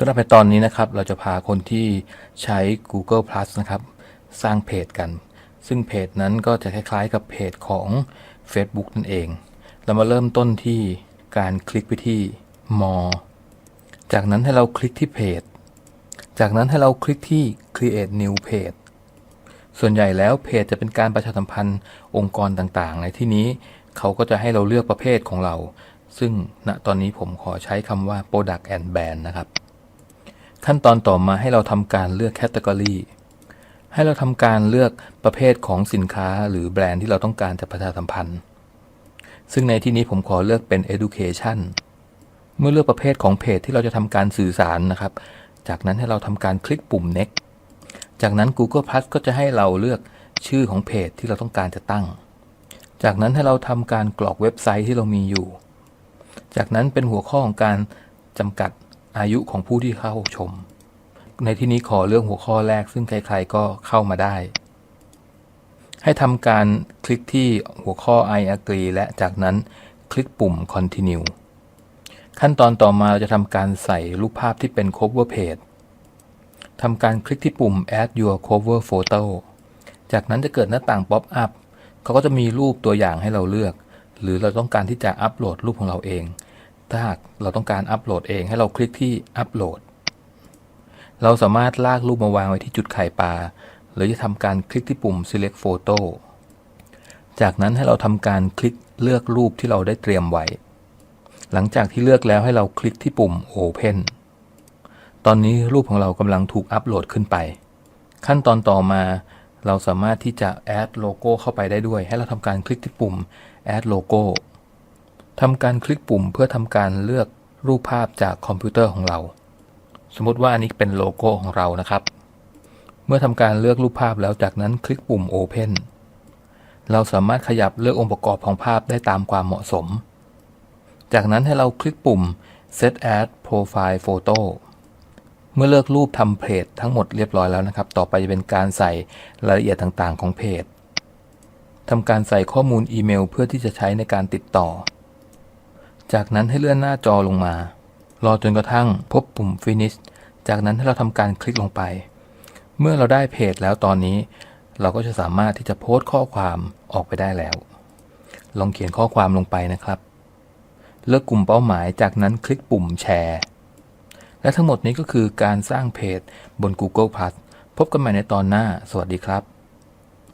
สำหรับในตอนนี้นะครับ เราจะพาคนที่ใช้ Google Plus นะครับ สร้างเพจกัน ซึ่งเพจนั้นก็จะคล้ายๆ กับเพจของ Facebook นั่นเอง เรามาเริ่มต้นที่การคลิกไปที่ More จากนั้นให้เราคลิกที่เพจ จากนั้นให้เราคลิกที่ Create New Page ส่วนใหญ่แล้วเพจจะเป็นการประชาสัมพันธ์องค์กรต่างๆ ในที่นี้เขาก็จะให้เราเลือกประเภทของเรา ซึ่งณตอนนี้ผมขอใช้คำว่า Product and Brand นะครับ ขั้นตอนต่อมาให้เราทำการเลือก Category ให้เราทำการเลือกประเภทของสินค้าหรือแบรนด์ที่เราต้องการจะประชาสัมพันธ์ ซึ่งในที่นี้ผมขอเลือกเป็น Education เมื่อเลือกประเภทของเพจที่เราจะทำการสื่อสารนะครับ จากนั้นให้เราทำการคลิกปุ่ม next จากนั้น Google Plus ก็จะให้เราเลือกชื่อของเพจที่เราต้องการจะตั้ง จากนั้นให้เราทำการกรอกเว็บไซต์ที่เรามีอยู่ จากนั้นเป็นหัวข้อของการจำกัด อายุของผู้ที่เข้าชม ในที่นี้ขอเลือกหัวข้อแรกซึ่งใครๆก็เข้ามาได้ ให้ทำการคลิกที่หัวข้อ I agree และจากนั้นคลิกปุ่ม continue ขั้นตอนต่อมาเราจะทำการใส่รูปภาพที่เป็น cover page ทำการคลิกที่ปุ่ม add your cover photo จากนั้นจะเกิดหน้าต่าง pop up เขาก็จะมีรูปตัวอย่างให้เราเลือก หรือเราต้องการที่จะอัปโหลดรูปของเราเอง ถ้าหากเราต้องการอัปโหลดเองให้เราคลิกที่อัปโหลด เราสามารถลากรูปมาวางไว้ที่จุดไข่ปลา หรือจะทำการคลิกที่ปุ่ม select photo จากนั้นให้เราทำการคลิกเลือกรูปที่เราได้เตรียมไว้ หลังจากที่เลือกแล้วให้เราคลิกที่ปุ่ม open ตอนนี้รูปของเรากำลังถูกอัปโหลดขึ้นไป ขั้นตอนต่อมาเราสามารถที่จะ add โลโก้เข้าไปได้ด้วย ให้เราทำการคลิกที่ปุ่ม add logo ทำการคลิกปุ่มเพื่อทำการเลือกรูปภาพจากคอมพิวเตอร์ของเรา สมมติว่าอันนี้เป็นโลโก้ของเรานะครับ เมื่อทำการเลือกรูปภาพแล้วจากนั้นคลิกปุ่ม open เราสามารถขยับเลือกองค์ประกอบของภาพได้ตามความเหมาะสม จากนั้นให้เราคลิกปุ่ม set as profile photo เมื่อเลือกรูปทำเพจทั้งหมดเรียบร้อยแล้วนะครับ ต่อไปจะเป็นการใส่รายละเอียดต่างๆ ของเพจทำการใส่ข้อมูลอีเมลเพื่อที่จะใช้ในการติดต่อ จากนั้นให้เลื่อนหน้าจอลงมา รอจนกระทั่งพบปุ่ม finish จากนั้นให้เราทำการคลิกลงไป เมื่อเราได้เพจแล้วตอนนี้ เราก็จะสามารถที่จะโพสต์ข้อความออกไปได้แล้ว ลองเขียนข้อความลงไปนะครับ เลือกกลุ่มเป้าหมายจากนั้นคลิกปุ่มแชร์ และทั้งหมดนี้ก็คือการสร้างเพจบน Google Plus พบกันใหม่ในตอนหน้า สวัสดีครับ